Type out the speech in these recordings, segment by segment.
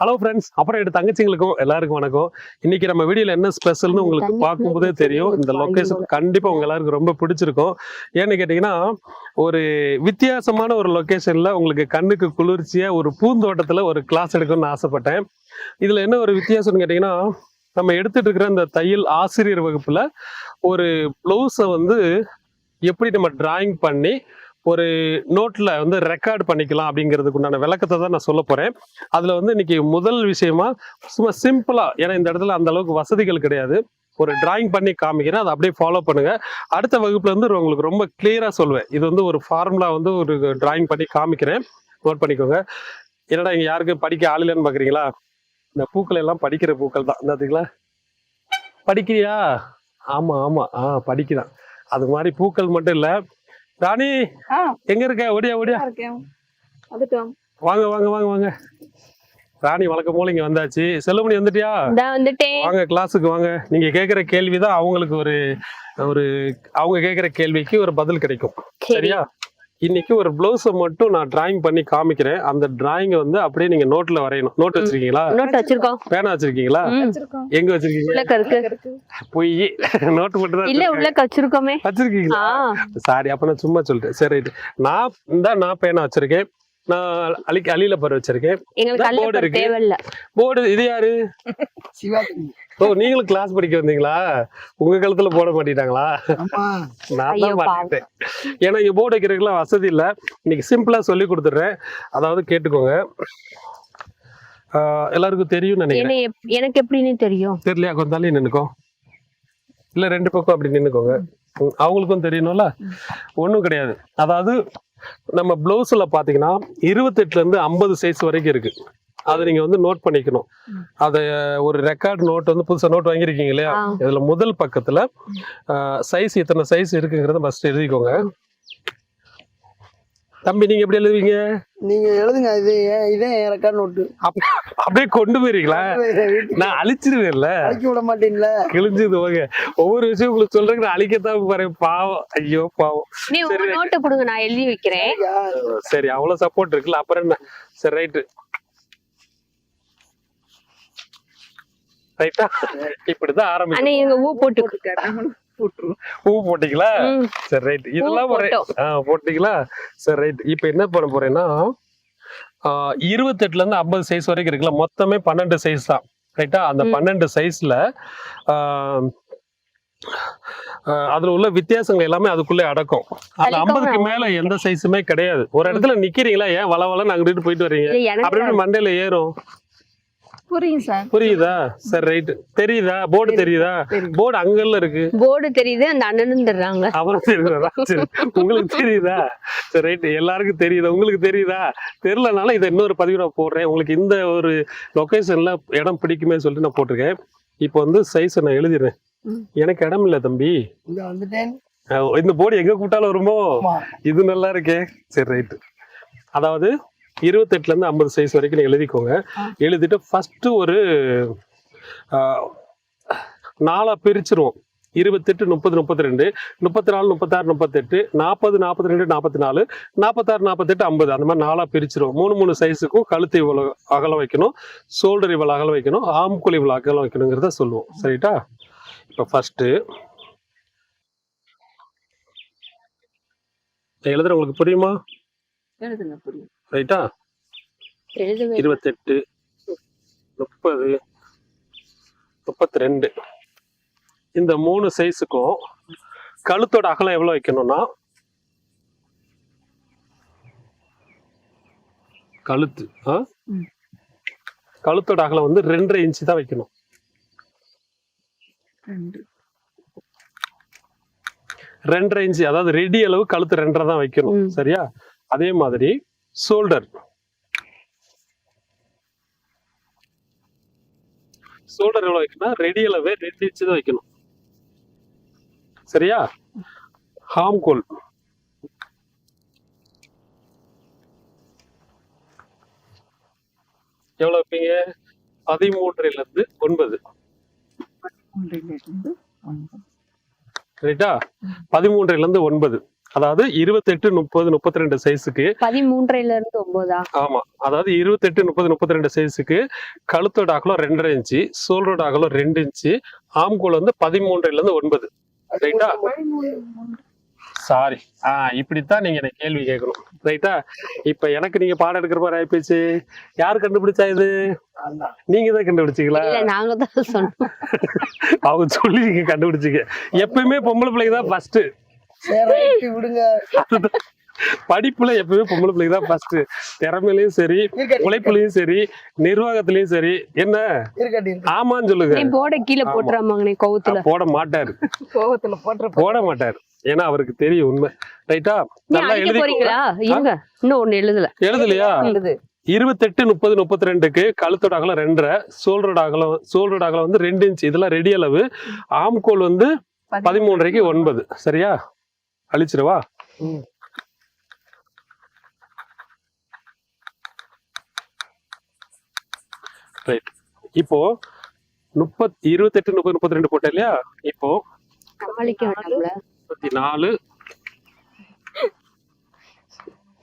Hello friends அப்புறம் என் தங்கச்சிங்களுக்கும் எல்லாருக்கும் வணக்கம். இன்னைக்கு நம்ம வீடியோல என்ன ஸ்பெஷல்னு உங்களுக்கு பார்க்கும்போதே தெரியும். இந்த லொகேஷன் கண்டிப்பா உங்க எல்லாருக்கும் ரொம்ப பிடிச்சிருக்கும். ஏன்னு கேட்டீங்கன்னா ஒரு வித்தியாசமான ஒரு லொகேஷன்ல உங்களுக்கு கண்ணுக்கு குளிர்ச்சியா ஒரு பூந்தோட்டத்துல ஒரு கிளாஸ் எடுக்கணும்னு ஆசைப்பட்டேன். இதுல என்ன ஒரு வித்தியாசம்னு கேட்டீங்கன்னா நம்ம எடுத்துட்டு இருக்கிற இந்த தையல் ஆசிரியர் வகுப்புல ஒரு ப்ளவுஸை வந்து எப்படி நம்ம டிராயிங் பண்ணி ஒரு நோட்டில் வந்து ரெக்கார்ட் பண்ணிக்கலாம் அப்படிங்கிறதுக்கு உண்டான விளக்கத்தை தான் நான் சொல்ல போகிறேன் அதில் வந்து இன்னைக்கு முதல் விஷயமா சும்மா சிம்பிளாக ஏன்னா இந்த இடத்துல அந்த அளவுக்கு வசதிகள் கிடையாது. ஒரு டிராயிங் பண்ணி காமிக்கிறேன் அதை அப்படியே ஃபாலோ பண்ணுங்க. அடுத்த வகுப்புல வந்து உங்களுக்கு ரொம்ப கிளியரா சொல்லுவேன் இது வந்து ஒரு ஃபார்முலா வந்து ஒரு டிராயிங் பண்ணி காமிக்கிறேன். நோட் பண்ணிக்கோங்க. என்னடா இங்க யாருக்கும் படிக்க ஆள் இல்லைன்னு பாக்குறீங்களா? இந்த பூக்கள் எல்லாம் படிக்கிற பூக்கள் தான். என்னதுங்களா படிக்கிறியா? ஆமா ஆமா. ஆ படிக்கிறான். அது மாதிரி பூக்கள் மட்டும் இல்லை ராணி எங்க இருக்க? ஓடியா ஓடியா. நல்லா இருக்கேன். வந்துட்டோம். வாங்க வாங்க வாங்க வாங்க. ராணி வழக்கம் போல இங்க வந்தாச்சு. செல்லுமணி வந்துட்டியா? வாங்க கிளாஸுக்கு வாங்க. நீங்க கேக்குற கேள்விதான் அவங்களுக்கு ஒரு ஒரு அவங்க கேக்குற கேள்விக்கு ஒரு பதில் கிடைக்கும். சரி. சரியா? இன்னைக்கு ஒரு பிளவுஸை மட்டும் நான் டிராயிங் பண்ணி காமிக்கிறேன். அந்த டிராயிங் வந்து அப்படியே நீங்க நோட்ல வரையணும். நோட் வச்சிருக்கீங்களா? நோட் வச்சிருக்கோம். பேனா வச்சிருக்கீங்களா? எங்க வச்சிருக்கீங்க? பொய். நோட் மட்டும் தான் இல்ல. உள்ளக்க வச்சிருக்கோமே. வச்சிருக்கீங்களா? சாரி அப்ப நான் சும்மா சொல்லிட்டேன். சரி நான் இந்த நான் பேனா வச்சிருக்கேன். நான் அலிக்கு அலியில பர் வச்சிருக்கேன். கல்ல இருக்கு. போர்டு இது யாரு? ஓ நீங்களும் கிளாஸ் படிக்க வந்தீங்களா? உங்க கழுத்துல போட மாட்டிட்டாங்களா? நான் தான். மாட்டிட்டேன் ஏன்னா இங்க போர்டு வைக்கிறதுக்குலாம் வசதி இல்ல. இன்னைக்கு சிம்பிளா சொல்லி கொடுத்துட்றேன். அதாவது கேட்டுக்கோங்க. ஆஹ் எல்லாருக்கும் தெரியும் நினைக்கிறேன். எனக்கு எப்படின்னு தெரியும்? தெரியலையா? கொஞ்சம் தள்ளி நின்னுக்கோ. இல்ல ரெண்டு பக்கம் அப்படி நின்னுக்கோங்க. அவங்களுக்கும் தெரியணும்ல? ஒண்ணும் கிடையாது. அதாவது நம்ம பிளவுஸ்ல பாத்தீங்கன்னா இருபத்தெட்டுல இருந்து ஐம்பது சைஸ் வரைக்கும் இருக்கு. அதை நீங்க வந்து நோட் பண்ணிக்கணும். அத ஒரு ரெக்கார்ட் நோட் வந்து புதுசா நோட் வாங்கியிருக்கீங்க இல்லையா. இதுல முதல் பக்கத்துல சைஸ் இத்தனை சைஸ் இருக்குங்கிறத ஃபர்ஸ்ட் எழுதிக்கோங்க. தம்பி நீங்க எப்படி எழுதுவீங்க? நீங்க எழுதுங்க இது இதே ரெக்கார்ட் நோட்டு அப்ப- அப்படியே கொண்டு போயிருங்களா நான் அழிச்சிருவேன்ல. அழைக்க விட மாட்டீங்களா? கிழிஞ்சது போங்க ஒவ்வொரு விஷயம் உங்களுக்கு சொல்றதுக்கு நான் அழிக்கத்தான் பாருங்க பாவம். ஐயோ பாவம். நீ உங்க நோட்டை கொடுங்க நான் எழுதி வைக்கிறேன். சரி அவ்வளவு சப்போர்ட் இருக்குல்ல அப்புறம் என்ன? சரி ரைட்டு ரைட்டா? இப்படிதான் ஆரம்பிக்கும். அண்ணா இவங்க ஊ போட்டு போட்டுருவோம். பூ போட்டீங்களா? சரி ரைட். இதெல்லாம் ஒரு போட்டீங்களா? சரி ரைட். இப்போ என்ன பண்ண போறேன்னா இருபத்தெட்டுல இருந்து ஐம்பது சைஸ் வரைக்கும் இருக்குல்ல மொத்தமே பன்னெண்டு சைஸ் தான். ரைட்டா? அந்த. பன்னெண்டு சைஸ்ல அதுல உள்ள வித்தியாசங்கள் எல்லாமே அதுக்குள்ளே அடக்கும். அந்த ஐம்பதுக்கு மேல எந்த சைஸுமே கிடையாது. ஒரு இடத்துல நிக்கிறீங்களா? ஏன் வள வளன்னு அங்கிட்டு போயிட்டு எனக்கு அப்படி எப்படி மண்டையில ஏறும். புரியும் சார். புரியுதா? சரி ரைட் தெரியுதா? போர்டு தெரியுதா. போர்டு அங்கல்ல இருக்கு. போர்டு தெரியுது அந்த அண்ணனும் தர்றாங்க. அவரும் தெரியுதா சரி. உங்களுக்கு தெரியுதா? சரி ரைட் எல்லாருக்கும் தெரியுதா? உங்களுக்கு தெரியுதா? தெரியலனால இதை இன்னொரு பதிவு நான் போடுறேன். உங்களுக்கு இந்த ஒரு லொகேஷன்ல இடம் பிடிக்குமே சொல்லிட்டு நான் போட்டிருக்கேன். இப்போ வந்து சைஸ் நான் எழுதிடுறேன். எனக்கு இடம் இல்லை தம்பி. இங்க வந்துட்டேன். அஹ் இந்த போர்டு எங்க கூட்டாலும் வருமோ. இது நல்லா இருக்கே. சரி ரைட்டு அதாவது இருபத்தெட்டுல இருந்து ஐம்பது சைஸ் வரைக்கும் எழுதிக்கோங்க. எழுதிட்டு ஃபர்ஸ்ட் ஒரு நாலா பிரிச்சிருவோம். இருபத்தெட்டு முப்பது முப்பத்தி ரெண்டு முப்பத்தி நாலு முப்பத்தாறு முப்பத்தெட்டு நாற்பது நாற்பத்தி ரெண்டு நாற்பத்தி நாலு நாற்பத்தாறு நாற்பத்தெட்டு ஐம்பது. அந்த மாதிரி நாலா பிரிச்சிருவோம். மூணு மூணு சைஸுக்கும் கழுத்து இவ்வளோ அகலம் வைக்கணும். ஷோல்டர் இவ்வளோ அகலம் வைக்கணும். ஆம்குள் இவ்வளோ அகலம் வைக்கணுங்கிறத சொல்லுவோம். சரிட்டா? இப்போ ஃபர்ஸ்ட் எழுதுற உங்களுக்கு புரியுமா? எழுதுங்க புரியும் ரைட்டா? எழுதுவே இருபத்தெட்டு முப்பது முப்பத்தி ரெண்டு இந்த மூணு சைஸுக்கும் கழுத்தோட அகலம் எவ்வளவு வைக்கணும்னா? கழுத்து ஆ? கழுத்தோட அகலம் வந்து ரெண்டரை இன்ச்சு தான் வைக்கணும். ரெண்டு. ரெண்டரை இன்ச்சு அதாவது ரெடி அளவு கழுத்து ரெண்டரை தான் வைக்கணும். சரியா? அதே மாதிரி ஷோல்டர். ஷோல்டர் எவ்வளவு வைக்கணும்? ரெடி அளவே ரெண்டு இன்ச்சு தான் வைக்கணும். சரியா? ஹாம் கோல். எவ்வளவு வைப்பீங்க? பதிமூன்றுல இருந்து ஒன்பது. ரைட்டா பதிமூன்றுல இருந்து ஒன்பது. அதாவது இருபத்தெட்டு முப்பது முப்பத்தி ரெண்டு சைஸுக்கு பதிமூன்றையில இருந்து ஒன்பதா ஆமா. அதாவது இருபத்தெட்டு முப்பது முப்பத்தி ரெண்டு சைஸுக்கு கழுத்தோட அகலம் ரெண்டரை இன்ச்சு சோல்ரோட அகலம் ரெண்டு இன்ச்சு ஆம்கோல் வந்து பதிமூன்றுல இருந்து ஒன்பது. ரைட்டா சாரி ஆ இப்படித்தான் நீங்க எனக்கு கேள்வி கேட்கணும். ரைட்டா இப்ப எனக்கு நீங்க பாடம் எடுக்கிற மாதிரி ஆயிப்போச்சு. யார் கண்டுபிடிச்சா இது. நீங்க தான் கண்டுபிடிச்சீங்களா? இல்ல நாங்க தான் சொன்னோம். அவங்க சொல்லி நீங்க கண்டுபிடிச்சீங்க எப்பயுமே பொம்பளை பிள்ளைங்க தான் ஃபர்ஸ்ட் விடுங்க. படிப்புல எப்பயுமே பொம்பளை பிள்ளைங்க தான் ஃபர்ஸ்ட் திறமையிலயும் சரி உழைப்புலயும் சரி நிர்வாகத்திலயும் சரி. என்ன. ஆமான்னு சொல்லுங்க. நீ போட கீழே போட்டுறாமாங்கண்ணே கவுத்துல. போட மாட்டாரு. கோவத்துல போட்டுற போட மாட்டாரு. ஏன்னா அவருக்கு தெரியும் உண்மை. ரைட்டா? நல்லா எழுதி போறீங்களா? இருங்க. இன்னும் ஒண்ணு எழுதல. எழுதலையா? எழுது. இருபத்தெட்டு முப்பது முப்பத்தி ரெண்டுக்கு கழுத்தோட அகலம் ரெண்டரை சோல்ரோட அகலம் சோல்ரோட அகலம் வந்து ரெண்டு இன்ச் இதெல்லாம் ரெடி அளவு. ஆம்கோல் வந்து பதிமூன்றரைக்கு ஒன்பது. சரியா? அழிச்சிருவா? ம். ரைட் இப்போ முப்பத் இருபத்தெட்டு முப்பது முப்பத்தி ரெண்டு போட்டேன் இல்லையா? இப்போ முப்பத்தி நாலு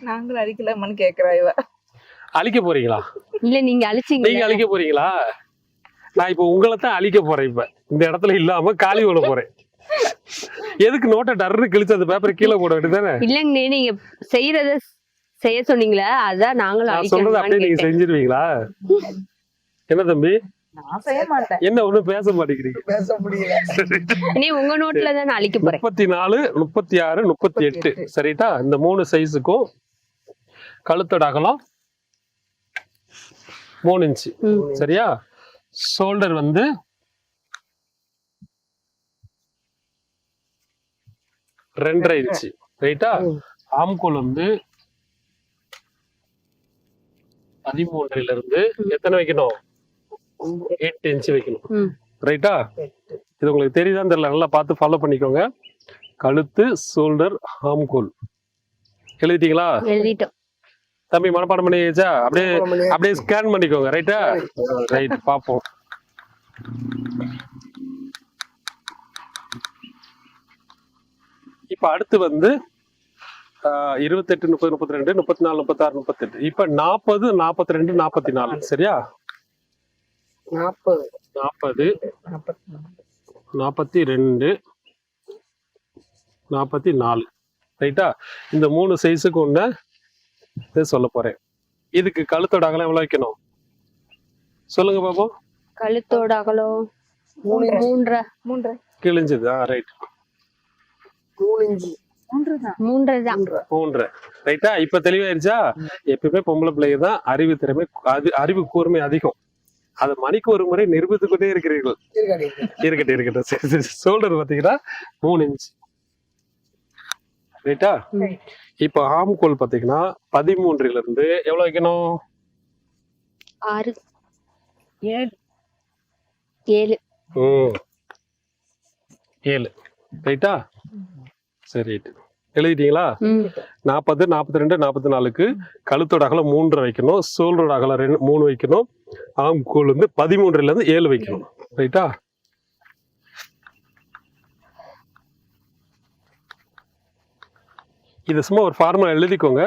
நாங்களும் அடிக்கலாமான்னு கேக்குறா இவ. அழிக்க போறீங்களா? இல்ல நீங்க நீங்க அழிச்சீங்க அழிக்க போறீங்களா? நான் இப்போ உங்களை தான் அழிக்க போறேன் இப்ப. இந்த இடத்துல இல்லாம காலி விட போறேன். எதுக்கு நோட்டை டர்னு கிழிச்சு அந்த பேப்பர் கீழே போட வேண்டியதானே இல்லங்கண்ணே நீங்க செய்யறத செய்ய சொன்னீங்களே அதான் நாங்களும் நான் சொல்றது அப்படியே நீங்க. செஞ்சிருவீங்களா? என்ன தம்பி? நான் செய்ய மாட்டேன். என்ன ஒண்ணும் பேச மாட்டேங்கிறீங்க? பேச முடியல. நீ உங்க நோட்ல தான் நான் அழிக்க போறேன். முப்பத்தி நாலு முப்பத்தி ஆறு முப்பத்தி எட்டு சரிட்டா? இந்த மூணு சைஸுக்கும் கழுத்தோட அகலம் மூணு இன்ச்சு. சரியா? ஷோல்டர் வந்து ரெண்டரை இன்ச்சு. ரைட்டா? ஆம்கோல் வந்து பதிமூன்றுல இருந்து எத்தனை வைக்கணும்? எட்டு இன்ச்சு வைக்கணும். ரைட்டா? இது உங்களுக்கு தெரியுதான்னு தெரியல. நல்லா பார்த்து ஃபாலோ பண்ணிக்கோங்க. கழுத்து ஷோல்டர் ஆம்கோல் எழுதிட்டீங்களா? எழுதிட்டோம். தம்பி மனப்பாடம் பண்ணியாச்சா? அப்படியே அப்படியே ஸ்கேன் பண்ணிக்கோங்க. ரைட்டா? ரைட் பாப்போம் இப்ப அடுத்து வந்து இருபத்தெட்டு முப்பது முப்பத்தி ரெண்டு முப்பத்தி நாலு முப்பத்தாறு முப்பத்தெட்டு. இப்ப நாற்பது நாற்பத்தி ரெண்டு நாற்பத்தி நாலு சரியா? நாற்பது நாற்பது நாற்பத்தி ரெண்டு நாற்பத்தி நாலு ரைட்டா? இந்த மூணு சைஸுக்கு இது சொல்ல போறேன். இதுக்கு கழுத்தோட அகலம் எவ்வளவு வைக்கணும்? சொல்லுங்க பாப்போம் கழுத்தோட அகலம். மூன்றரை. மூன்றரை. கிழிஞ்சது. ஆ ரைட் மூணு இன்ச்சு மூன்று தான் மூன்றரை தான் மூன்றரை. மூன்று ரைட்டா? இப்ப தெளிவாயிருச்சா? எப்பயுமே பொம்பளை பிள்ளைங்க தான் அறிவு திறமை அது அறிவு கூர்மை அதிகம். அது மணிக்கு ஒரு முறை நிரூபித்துக் கொண்டே இருக்கிறீர்கள். இருக்கட்டும் இருக்கட்டும். சரி சரி. ஷோல்டர் பாத்தீங்கன்னா மூணு இன்ச். ரைட்டா. இப்போ ஆம்கோல் பாத்தீங்கன்னா பதிமூன்றுல இருந்து எவ்வளவு வைக்கணும்? ஆறு. ஏழு. ஏழு. ஏழு. ரைட்டா? சரி. எழுதிட்டீங்களா? நாற்பது நாற்பத்தி ரெண்டு நாற்பத்தி நாலுக்கு கழுத்தோட அகலம் மூன்றரை வைக்கணும் சோல்டரோட அகலம் ரெண்டு மூணு வைக்கணும் ஆம்கோல் வந்து பதிமூன்றுல இருந்து ஏழு வைக்கணும். ரைட்டா? இது சும்மா ஒரு ஃபார்முலா எழுதிக்கோங்க.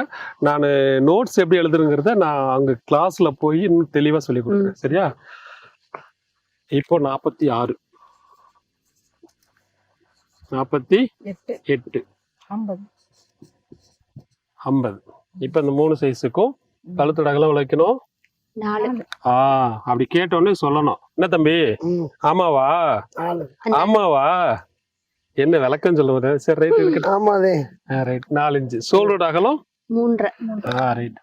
நான் நோட்ஸ் எப்படி எழுதுறேங்கிறத நான் அங்க கிளாஸ்ல போய் இன்னும் தெளிவா சொல்லி கொடுக்குறேன். சரியா? இப்போ நாற்பத்தி ஆறு. நாற்பத்தி எட்டு. ஐம்பது. ஐம்பது. இப்போ இந்த மூணு சைஸுக்கும் கழுத்தோட அகலம் வைக்கணும்? நாலு. ஆ அப்படி கேட்டோடனே சொல்லணும். என்ன தம்பி? ஆமாவா? நாலு. ஆமாவா? என்ன விளக்கம் சொல்லுவது? சரி ரைட் இருக்கட்டும். ஆமாதே. ரைட் நாலஞ்சு சோல்ரோட அகலம்? மூன்றரை ஆ ரைட்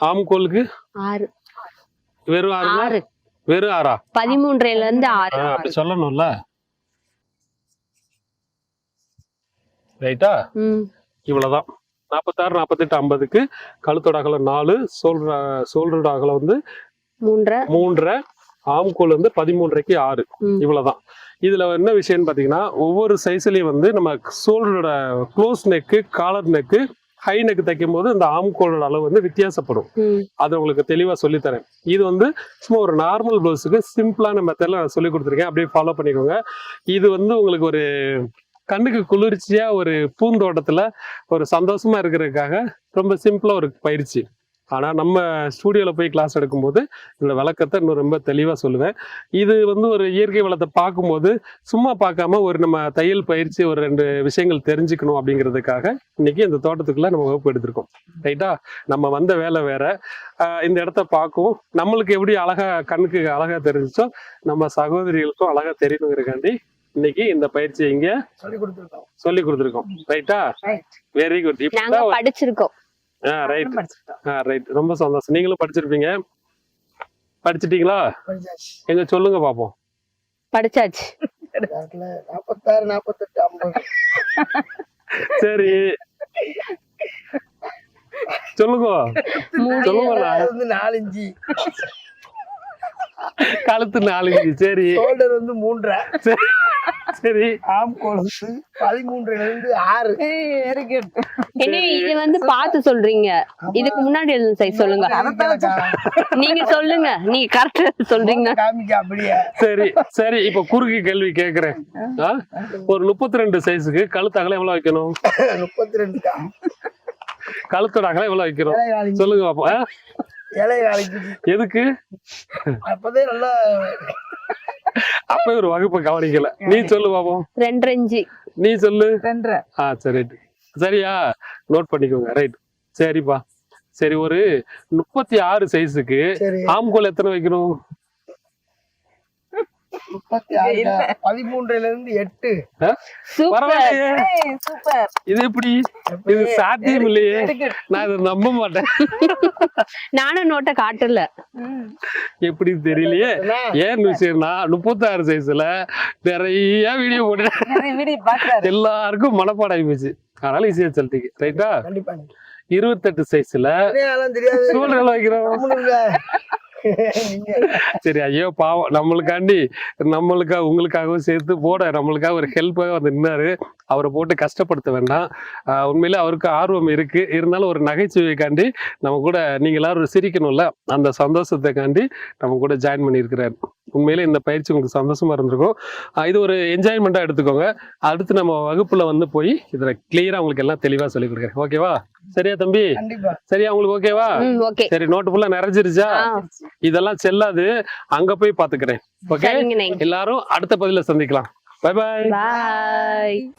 ஆம்கோலுக்கு ஆறு. வெறும் ஆறு. வெறும் ஆறா? பதிமூன்றையில இருந்து ஆறு. ஆ, அப்படி சொல்லணும்ல? ரைட்டா? இவ்வளவுதான். நாற்பத்தாறு நாற்பத்தெட்டு ஐம்பதுக்கு கழுத்தோட அகலம் நாலு சோல்ற சோல்ரோட அகலம் வந்து மூன்றரை மூன்றரை ஆம்கோல் வந்து பதிமூன்றரைக்கு ஆறு. இவ்வளவுதான். இதுல என்ன விஷயம்னு பாத்தீங்கன்னா ஒவ்வொரு சைஸ்லயும் வந்து நம்ம சோல்டரோட close neck collar neck high neck தைக்கும் போது இந்த ஆம்கோலோட அளவு வந்து வித்தியாசப்படும். அது உங்களுக்கு தெளிவா சொல்லித் தரேன் இது வந்து சும்மா ஒரு நார்மல் ப்ளவுஸுக்கு சிம்பிளான மெத்தட்ல நான் சொல்லி கொடுத்துருக்கேன். அப்படியே ஃபாலோ பண்ணிக்கோங்க. இது வந்து உங்களுக்கு ஒரு கண்ணுக்கு குளிர்ச்சியா ஒரு பூந்தோட்டத்துல ஒரு சந்தோஷமா இருக்கிறதுக்காக ரொம்ப சிம்பிளா ஒரு பயிற்சி. ஆனா நம்ம ஸ்டூடியோல போய் கிளாஸ் எடுக்கும்போது இந்த விளக்கத்தை இன்னும் ரொம்ப தெளிவா சொல்லுவேன். இது வந்து ஒரு இயற்கை வளத்தை பார்க்கும்போது சும்மா பார்க்காம ஒரு நம்ம தையல் பயிற்சி ஒரு ரெண்டு விஷயங்கள் தெரிஞ்சுக்கணும் அப்படிங்கிறதுக்காக இன்னைக்கு இந்த தோட்டத்துக்குள்ள நம்ம வகுப்பு எடுத்திருக்கோம். ரைட்டா நம்ம வந்த வேலை வேற. ஆஹ் இந்த இடத்த பார்க்கவும் நம்மளுக்கு எப்படி அழகா கண்ணுக்கு அழகா தெரிஞ்சுச்சோ நம்ம சகோதரிகளுக்கும் அழகா தெரியணுங்கிறக்காண்டி இன்னைக்கு இந்த பயிற்சியை இங்க சொல்லி கொடுத்துருக்கோம். சொல்லி கொடுத்துருக்கோம். ரைட்டா. வெரி குட் நாங்க இப்பதான் படிச்சிருக்கோம் ரைட் படிச்சுட்டோம். ரைட் ரொம்ப சந்தோஷம். நீங்களும் படிச்சிருப்பீங்க. படிச்சிட்டீங்களா? படிச்சாச்சு. எங்க சொல்லுங்க பாப்போம். படிச்சாச்சு. நாற்பத்தாறு நாற்பத்தெட்டு ஐம்பது. சரி. சொல்லுங்க. சொல்லுங்களா அது வந்து நாலு இன்ச்சு கழுத்து நாலு சரி. ஷோல்டர் வந்து மூன்றரை. சரி, சரி. ஆம் கோல் வந்து பதிமூன்றுல இருந்து ஆறு இது வந்து பார்த்து சொல்றீங்க. இதுக்கு முன்னாடி எழுதுன சைஸ் சொல்லுங்க. நீங்க சொல்லுங்க. நீங்க கரெக்டா சொல்றீங்க. காமிக்க அப்படியே. சரி சரி. இப்ப குறுக்கு கேள்வி கேக்குறேன்? ஒரு முப்பத்தி ரெண்டு சைஸுக்கு கழுத்து அகலம் எவ்வளவு வைக்கணும்? முப்பத்தி ரெண்டு கழுத்தோட அகலம் எவ்வளவு காலிஞ்சு சொல்லுங்க பாப்போம். ஆ? இலை காலிஞ்சு எதுக்கு? அப்பதே நல்லா அப்ப ஒரு வகுப்பு கவனிக்கல. நீ சொல்லு பாப்போம். இன்ச்சு நீ சொல்லு. ரெண்டரை. ஆ சரி சரியா? நோட் பண்ணிக்கோங்க ரைட் சரிப்பா. சரி ஒரு முப்பத்தி ஆறு சைஸுக்கு ஆம்கோல் எத்தனை வைக்கணும்? முப்பத்தி ஆறு. பதிமூன்றுல இருந்து எட்டு. சூப்பர். இது எப்படி? இது சாத்தியம் இல்லையே. Very good. நான் இதை நம்ப மாட்டேன். நானும் நோட்டை காட்டல. ம். எப்படி தெரியலையே? ஏன் விஷயம்னா முப்பத்தாறு சைஸ்ல நிறைய வீடியோ போட்டு. எல்லாருக்கும் மனப்பாடம் போச்சு அதனால ஈஸியா சொல்லிட்டீங்க ரைட்டா கண்டிப்பா இருபத்தெட்டு சைஸ்ல சூழ்நிலை வைக்கிறோம் சரி ஐயோ பாவம். நம்மளுக்காண்டி நம்மளுக்காக உங்களுக்காகவும் சேர்த்து போட நம்மளுக்காக ஒரு ஹெல்ப்பாக வந்து நின்னாரு. அவரை போட்டு கஷ்டப்படுத்த வேண்டாம். உண்மையிலே அவருக்கு ஆர்வம் இருக்கு. இருந்தாலும் ஒரு நகைச்சுவைக்காண்டி நம்ம கூட நீங்க எல்லாரும் சிரிக்கணும்ல? அந்த சந்தோஷத்தை காண்டி நம்ம கூட ஜாயின் பண்ணியிருக்கிறாரு. உண்மையிலே இந்த பயிற்சி உங்களுக்கு சந்தோஷமா இருந்திருக்கும். இது ஒரு என்ஜாய்மெண்ட்டாக எடுத்துக்கோங்க. அடுத்து நம்ம வகுப்புல வந்து போய் இதில் கிளியரா உங்களுக்கு எல்லாம் தெளிவா சொல்லி கொடுக்குறேன். ஓகேவா சரியா தம்பி? சரியா உங்களுக்கு ஓகேவா சரி நோட்டு ஃபுல்லா நிறைஞ்சிருச்சா? இதெல்லாம் செல்லாது. அங்க போய் பாத்துக்கிறேன். ஓகே எல்லாரும் அடுத்த பதில சந்திக்கலாம். பை பாய் பாய்